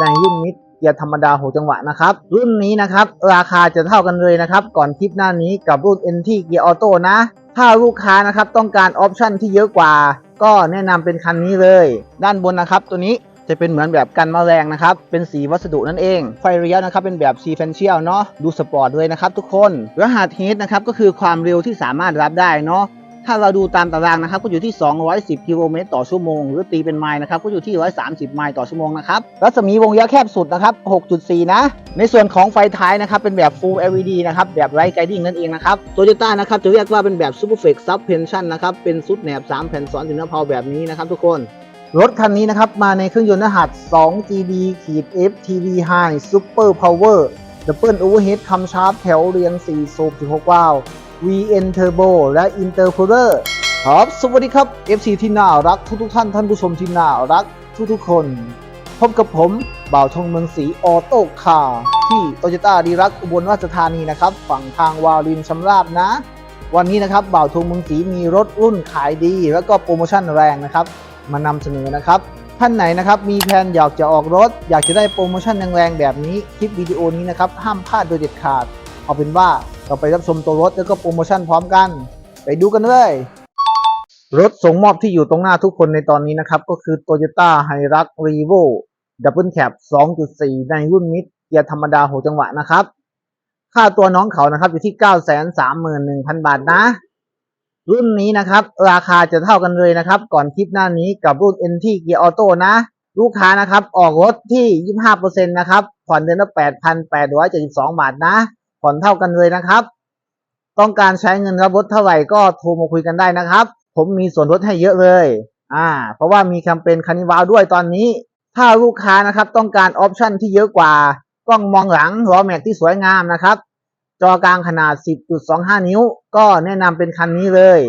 ในรุ่นมิดเกียร์ธรรมดา6จังหวะนะครับ รุ่นนี้นะครับ ราคาจะเท่ากันเลยนะครับ ก่อนคลิปหน้านี้กับรุ่น NT เกียร์ออโต้นะ ถ้าลูกค้านะครับต้องการออปชั่นที่เยอะกว่า ก็แนะนำเป็นคันนี้เลย ด้านบนนะครับ ตัวนี้จะเป็นเหมือนแบบกันแมลงนะครับ เป็นสีวัสดุนั่นเอง ไฟเลี้ยวนะครับ เป็นแบบซีเฟนเชียลเนาะ ดูสปอร์ตเลยนะครับทุกคน รหัสเฮดนะครับ ก็คือความเร็วที่สามารถรับได้เนาะ ถ้าเราดูตามตารางนะครับก็อยู่ที่ 210 กิโลเมตรต่อชั่วโมง หรือตีเป็นไมล์นะครับก็อยู่ที่ 130 ไมล์ต่อชั่วโมงนะครับรัศมีวงระยะแคบสุดนะครับ 6.4 นะ ในส่วนของไฟท้ายนะครับเป็นแบบ Full LED นะครับแบบไร้ไกดิ้งนั่นเองนะครับ Toyota นะครับจะเรียกว่าเป็นแบบ Super Flex Suspension นะครับเป็นซุดแหนบ 3 แผ่นซ้อนถึงหน้าเพาแบบนี้นะครับทุกคนรถคันนี้นะครับมาในเครื่องยนต์รหัส 2GD FTV High Super Power Double Overhead คำชาร์ปแถวเรียง 4 สูบ 16 วาล์ว VN Turbo และ Intercooler ครับ สวัสดีครับ FC ที่น่ารักทุกทุกท่านท่านผู้ชมที่น่ารักทุกทุกคน พบกับผมบ่าวทองเมืองศรีออโต้คาร์ที่โตโยต้าดีรักอุบลราชธานีนะครับ ฝั่งทางวารินชำราบนะ วันนี้นะครับบ่าวทองเมืองศรีมีรถรุ่นขายดี แล้วก็โปรโมชั่นแรงนะครับ มานำเสนอนะครับท่านไหนนะครับมีแผนอยากจะออกรถ อยากจะได้โปรโมชั่นแรงๆแบบนี้คลิปวิดีโอนี้นะครับห้ามพลาดโดยเด็ดขาด เอาเป็นว่า เราไปรับชมตัวรถแล้วก็โปรโมชั่นพร้อมกัน ไปดูกันเลยรถส่งมอบที่อยู่ตรงหน้าทุกคนในตอนนี้นะครับ ก็คือ Toyota h i r u x Revo Double Cab 2.4 ในรุ่นมิดเกียร์ธรรมดา6จังหวะนะครับ ค่าตัวน้องเขานะครับอยู่ที่ 931,000 บาทนะ รุ่นนี้นะครับ ราคาจะเท่ากันเลยนะครับ ก่อนคลิปหน้านี้กับรุ่น NT Gear Auto นะ ลูกค้านะครับ ออกรถที่ 25%นะครับ ผ่อนเดือนละ8,872 บาทนะ ผ่อนเท่ากันเลยนะครับ ต้องการใช้เงินรับรถเท่าไหร่ก็โทรมาคุยกันได้นะครับ ผมมีส่วนลดให้เยอะเลย อ่า เพราะว่ามีแคมเปญคานิวาลด้วยตอนนี้ ถ้าลูกค้านะครับต้องการออปชั่นที่เยอะกว่ากล้องมองหลังล้อแม็กที่สวยงามนะครับ จอกลางขนาด 10.25 นิ้ว ก็แนะนำเป็นคันนี้เลย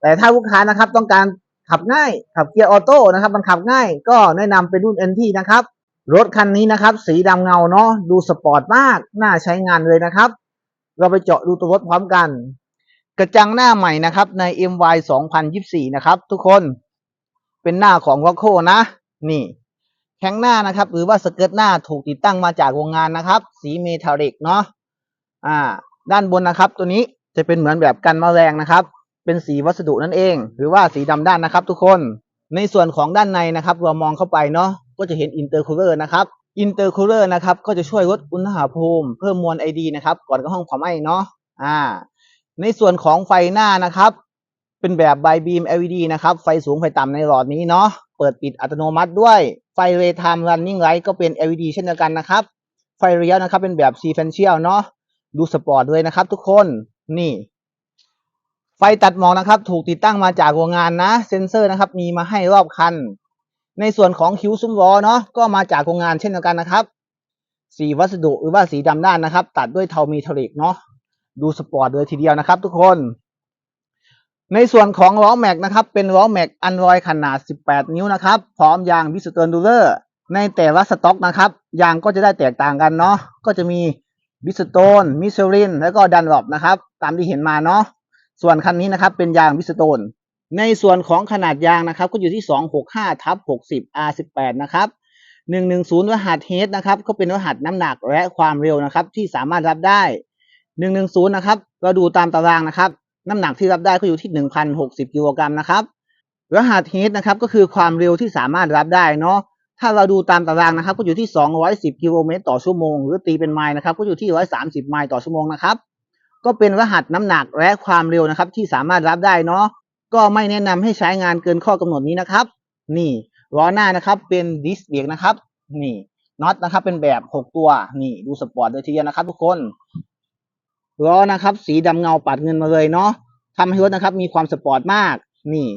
แต่ถ้าลูกค้านะครับต้องการขับง่ายขับเกียร์ออโต้นะครับ มันขับง่ายก็แนะนำเป็นรุ่น NT นะครับ รถคันนี้นะครับ สีดำเงาเนาะดูสปอร์ตมากน่าใช้งานเลยนะครับ เราไปเจาะดูตัวรถพร้อมกัน กระจังหน้าใหม่นะครับใน MY 2024 นะครับทุกคนเป็นหน้าของ r o c c o นะ นี่ แข้งหน้านะครับ หรือว่าสเกิร์ตหน้าถูกติดตั้งมาจากโรงงานนะครับ สีเมทัลลิกเนาะอ่า ด้านบนนะครับ ตัวนี้จะเป็นเหมือนแบบกันแมลงนะครับ เป็นสีวัสดุนั่นเอง หรือว่าสีดำด้านนะครับ ทุกคนในส่วนของด้านในนะครับเรามองเข้าไปเนาะ ก็จะเห็นอินเตอร์คูลเลอร์นะครับอินเตอร์คูลเลอร์นะครับก็จะช่วยลดอุณหภูมิ เพิ่มมวลไอดีนะครับก่อนเข้าห้องเผาไหม้เนาะอ่าในส่วนของไฟหน้านะครับ เป็นแบบไบบีม LED นะครับ ไฟสูงไฟต่ำในหลอดนี้เนาะเปิดปิดอัตโนมัติด้วยไฟเรทามรันนิ่งไลท์ก็เป็น LED เช่นเดียวกันนะครับ ไฟเลี้ยวนะครับเป็นแบบซีเฟนเชียลเนาะดูสปอร์ตเลยนะครับทุกคนนี่ ไฟตัดหมอกนะครับ ถูกติดตั้งมาจากโรงงานนะ เซ็นเซอร์นะครับ มีมาให้รอบคัน ในส่วนของคิ้วซุ้มล้อเนาะก็มาจากโรงงานเช่นเดียวกันนะครับ สีวัสดุหรือว่าสีดำด้านนะครับ ตัดด้วยเทามีทัลลิกเนาะดูสปอร์ตเลยทีเดียวนะครับทุกคน ในส่วนของล้อแม็กนะครับ เป็นล้อแม็กอันรอยขนาด 18 นิ้วนะครับ พร้อมยางบิสเตอร์ดูเลอร์ในแต่ละสต็อกนะครับ ยางก็จะได้แตกต่างกันเนาะก็จะมีบิสโตนมิเชลินแล้วก็ดันลอปนะครับ ตามที่เห็นมาเนาะส่วนคันนี้นะครับเป็นยางบิสโตน ในส่วนของขนาดยางนะครับ ก็อยู่ที่ 265ทับ60 R18 นะครับ110 รหัสเฮดนะครับ ก็เป็นรหัสน้ำหนักและความเร็วนะครับ ที่สามารถรับได้ 110 นะครับ เราดูตามตารางนะครับ น้ำหนักที่รับได้ก็อยู่ที่ 1,060กิโลกรัมนะครับ รหัสเฮดนะครับ ก็คือความเร็วที่สามารถรับได้เนาะ ถ้าเราดูตามตารางนะครับ ก็อยู่ที่ 210 กิโลเมตรต่อชั่วโมง หรือตีเป็นไมล์นะครับ ก็อยู่ที่ 130 ไมล์ต่อชั่วโมงนะครับ ก็เป็นรหัสน้ำหนักและความเร็วนะครับ ที่สามารถรับได้เนาะ ก็ไม่แนะนำให้ใช้งานเกินข้อกำหนดนี้นะครับ นี่ล้อหน้านะครับ เป็นดิสเบรกนะครับ นี่น็อตนะครับ เป็นแบบ6ตัว นี่ดูสปอร์ตเลยทีเดียวนะครับ ทุกคนล้อนะครับ สีดำเงาปัดเงินมาเลยเนาะทำให้รถนะครับ มีความสปอร์ตมาก นี่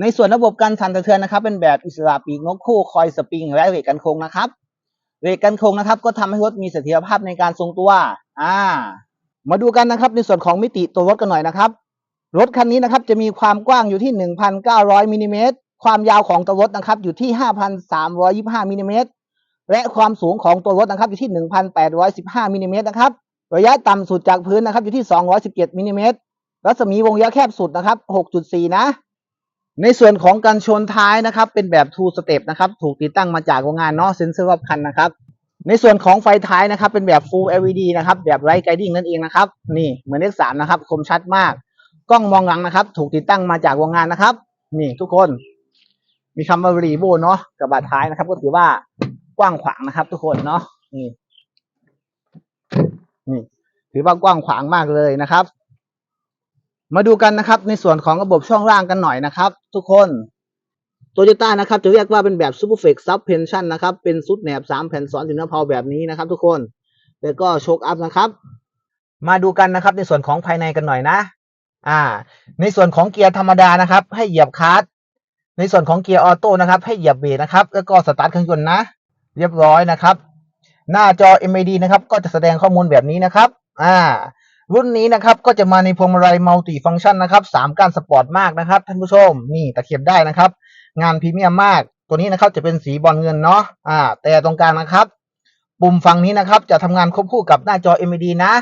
ในส่วนระบบการสั่นสะเทือนนะครับ เป็นแบบอิสระปีกนกคู่คอยสปริงและเบรกกันโค้งนะครับเบรกกันโค้งนะครับ ก็ทำให้รถมีเสถียรภาพในการทรงตัว อ่า มาดูกันนะครับ ในส่วนของมิติตัวรถกันหน่อยนะครับ รถคันนี้นะครับจะมีความกว้างอยู่ที่ 1,900มิลลิเมตร ความยาวของตัวรถนะครับอยู่ที่ 5,325มิลลิเมตร และความสูงของตัวรถนะครับอยู่ที่ 1,815มิลลิเมตรนะครับ ระยะต่ำสุดจากพื้นนะครับอยู่ที่ 217มิลลิเมตร รัศมีวงระยะแคบสุดนะครับ 6.4 นะ ในส่วนของการชนท้ายนะครับ เป็นแบบ two step นะครับ ถูกติดตั้งมาจากโรงงานเนาะเซ็นเซอร์รอบคันนะครับ ในส่วนของไฟท้ายนะครับ เป็นแบบ full LED นะครับ แบบไร้ไกดิ้งนั่นเองนะครับ นี่เหมือน X3 นะครับ คมชัดมาก กล้องมองหลังนะครับ ถูกติดตั้งมาจากโรงงานนะครับ นี่ทุกคน มีคำว่ารีโบเนาะกับบาดท้ายนะครับ ก็ถือว่ากว้างขวางนะครับ ทุกคนเนาะนี่นี่ ถือว่ากว้างขวางมากเลยนะครับ มาดูกันนะครับ ในส่วนของระบบช่องล่างกันหน่อยนะครับ ทุกคนโตโยต้านะครับจะเรียกว่าเป็นแบบ Super f l e x Suspension นะครับ เป็นซุดแหนบสามแผ่นซ้อนถึงน้ำเพาแบบนี้นะครับ ทุกคนแล้วก็โชคอัพนะครับ มาดูกันนะครับในส่วนของภายในกันหน่อยนะ อ่า ในส่วนของเกียร์ธรรมดานะครับ ให้เหยียบคลัตช์ในส่วนของเกียร์ออโต้นะครับ ให้เหยียบเบรกนะครับ แล้วก็สตาร์ทเครื่องยนต์นะ เรียบร้อยนะครับ หน้าจอ MID นะครับ ก็จะแสดงข้อมูลแบบนี้นะครับ อ่า รุ่นนี้นะครับ ก็จะมาในพวงมาลัยมัลติฟัง c t ชันนะครับสามก้านสปอร์ตมากนะครับท่านผู้ชม นี่ตะเข็บได้นะครับ งานพรีเมียมมาก ตัวนี้นะครับจะเป็นสีบอลเงินเนาะ อ่า แต่ตรงกลางนะครับ ปุ่มฝั่งนี้นะครับ จะทำงานควบคู่กับหน้าจอ MID นะ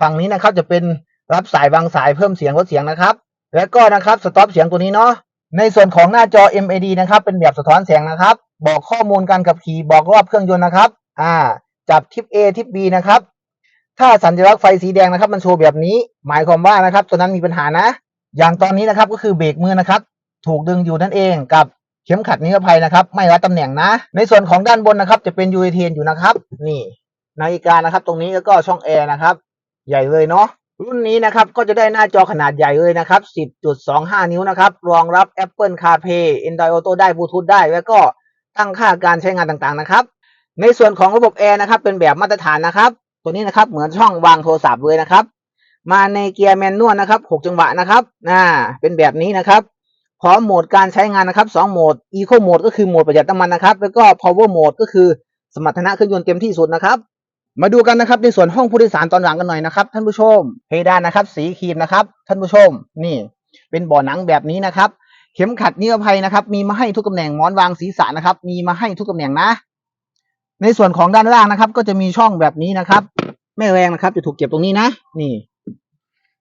ฝั่งนี้นะครับจะเป็น รับสายวางสายเพิ่มเสียงลดเสียงนะครับ แล้วก็นะครับสต็อปเสียงตัวนี้เนาะในส่วนของหน้าจอ MID นะครับ เป็นแบบสะท้อนแสงนะครับ บอกข้อมูลการขับขี่บอกรอบเครื่องยนต์นะครับ อ่า จับทิป A ทิป B นะครับ ถ้าสัญลักษณ์ไฟสีแดงนะครับ มันโชว์แบบนี้ หมายความว่านะครับ ตัวนั้นมีปัญหานะ อย่างตอนนี้นะครับก็คือเบรกมือนะครับ ถูกดึงอยู่นั่นเองกับเข็มขัดนิรภัยนะครับ ไม่รัดตำแหน่งนะ ในส่วนของด้านบนนะครับ จะเป็นยูเอเทนอยู่นะครับ นี่ นาฬิกานะครับ ตรงนี้แล้วก็ช่องแอร์นะครับ ใหญ่เลยเนาะ รุ่นนี้นะครับก็จะได้หน้าจอขนาดใหญ่เลยนะครับ 10.25 นิ้วนะครับ รองรับ Apple CarPlay Android Auto ได้ Bluetooth ได้ แล้วก็ตั้งค่าการใช้งานต่างๆนะครับ ในส่วนของระบบแอร์นะครับ เป็นแบบมาตรฐานนะครับ ตัวนี้นะครับเหมือนช่องวางโทรศัพท์เลยนะครับ มาในเกียร์แมนนวลนะครับ 6 จังหวะนะครับอ่าเป็นแบบนี้นะครับ พร้อมโหมดการใช้งานนะครับ 2 โหมด Eco Mode ก็คือโหมดประหยัดน้ำมันนะครับ แล้วก็ Power Mode ก็คือสมรรถนะเครื่องยนต์เต็มที่สุดนะครับ มาดูกันนะครับในส่วนห้องผู้โดยสารตอนหลังกันหน่อยนะครับ ท่านผู้ชม เพดานนะครับ สีครีมนะครับ ท่านผู้ชม นี่ เป็นเบ่อหนังแบบนี้นะครับ เข็มขัดนิรภัยนะครับ มีมาให้ทุกตำแหน่งหมอนวางศีรษะนะครับ มีมาให้ทุกตำแหน่งนะ ในส่วนของด้านล่างนะครับ ก็จะมีช่องแบบนี้นะครับไม่แรงนะครับ จะถูกเก็บตรงนี้นะ นี่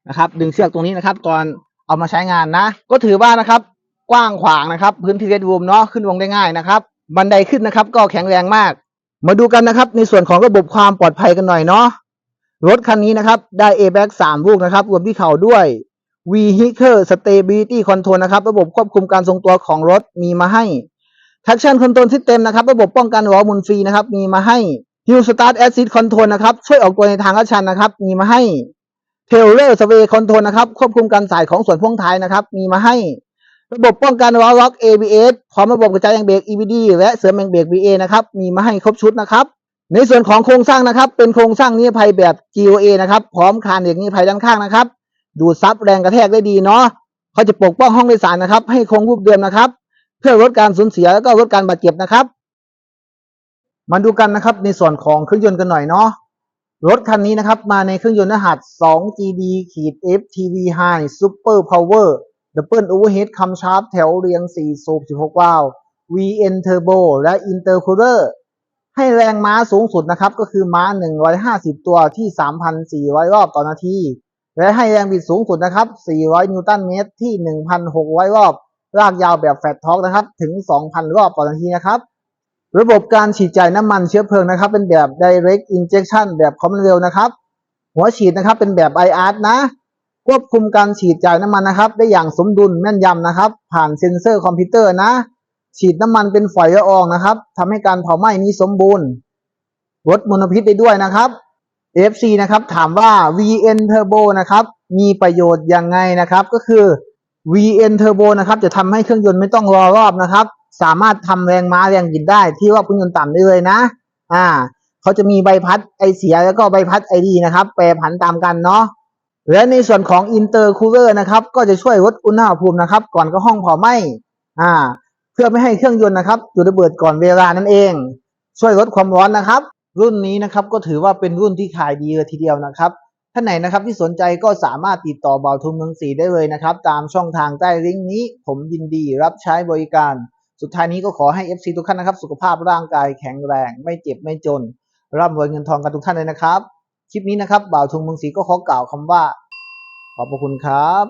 นะครับ ดึงเชือกตรงนี้นะครับ ตอนเอามาใช้งานนะ ก็ถือว่านะครับ กว้างขวางนะครับ พื้นที่เรดรูมเนาะขึ้นลงได้ง่ายนะครับ บันไดขึ้นนะครับ ก็แข็งแรงมาก มาดูกันนะครับ ในส่วนของระบบความปลอดภัยกันหน่อยเนาะรถคันนี้นะครับได้ airbag 3ลูกนะครับ รวมที่เข่าด้วย vehicle stability control นะครับ ระบบควบคุมการทรงตัวของรถมีมาให้ traction control system นะครับ ระบบป้องกันล้อมุนฟรีนะครับ มีมาให้ hill start assist control นะครับ ช่วยออกตัวในทางลาดชันนะครับ มีมาให้ trailer sway control นะครับ ควบคุมการสายของส่วนพ่วงท้ายนะครับ มีมาให้ ระบบป้องกันล้อล็อก ABS พร้อมระบบกระจายแรงเบรก EBD และเสริมแรงเบรก BA นะครับ มีมาให้ครบชุดนะครับ ในส่วนของโครงสร้างนะครับ เป็นโครงสร้างนิรภัยแบบ GOA นะครับ พร้อมคานเหล็กนิรภัยด้านข้างนะครับ ดูดซับแรงกระแทกได้ดีเนาะเขาจะปกป้องห้องโดยสารนะครับ ให้คงรูปเดิมนะครับ เพื่อลดการสูญเสียแล้วก็ลดการบาดเจ็บนะครับ มาดูกันนะครับในส่วนของเครื่องยนต์กันหน่อยเนาะ รถคันนี้นะครับมาในเครื่องยนต์รหัส 2GD ขี ด FTV High Super Power Double Overhead คำชาร์ปแถวเรียง 4 สูบ 16 วาล์ว VN Turbo และ Intercooler ให้แรงม้าสูงสุดนะครับ ก็คือม้า 150 ตัวที่ 3,400 รอบต่อนาที และให้แรงบิดสูงสุดนะครับ 400 นิวตันเมตรที่ 1,600 รอบ ลากยาวแบบแฟลตท็อกนะครับ ถึง 2,000 รอบต่อนาทีนะครับ ระบบการฉีดจ่ายน้ำมันเชื้อเพลิงนะครับ เป็นแบบ direct injection แบบคอมมอนเวนะครับ หัวฉีดนะครับเป็นแบบ IR นะ ควบคุมการฉีดจ่ายน้ำมันนะครับ ได้อย่างสมดุลแม่นยำนะครับ ผ่านเซ็นเซอร์คอมพิวเตอร์นะ ฉีดน้ำมันเป็นฝอยละอองนะครับทำให้การเผาไหม้นี้สมบูรณ์ลดมลพิษได้ด้วยนะครับ FC นะครับถามว่า VN Turbo นะครับมีประโยชน์ยังไงนะครับ ก็คือ VN Turbo นะครับจะทำให้เครื่องยนต์ไม่ต้องรอรอบนะครับ สามารถทำแรงม้าแรงบิดได้ที่รอบเครื่องยนต์ต่ำได้เลยนะ อ่าเขาจะมีใบพัดไอเสียแล้วก็ใบพัดไอดีนะครับ แปรผันตามกันเนาะ และในส่วนของ Intercooler นะครับ ก็จะช่วยลดอุณหภูมินะครับ ก่อนเข้าห้องเผาไหม้อ่า เพื่อไม่ให้เครื่องยนต์นะครับจุดระเบิดก่อนเวลานั่นเอง ช่วยลดความร้อนนะครับ รุ่นนี้นะครับก็ถือว่าเป็นรุ่นที่ขายดีเลยทีเดียวนะครับท่านไหนนะครับที่สนใจก็สามารถติดต่อบ่าวทุนเมืองสีได้เลยนะครับ ตามช่องทางใต้ลิงก์นี้ ผมยินดีรับใช้บริการ สุดท้ายนี้ก็ขอให้ FC ทุกท่านนะครับ สุขภาพร่างกายแข็งแรง ไม่เจ็บไม่จนร่ำรวยเงินทองกันทุกท่านเลยนะครับ คลิปนี้นะครับบ่าวทุงเมืองสีก็ขอกล่าวคำว่า ขอบพระคุณครับ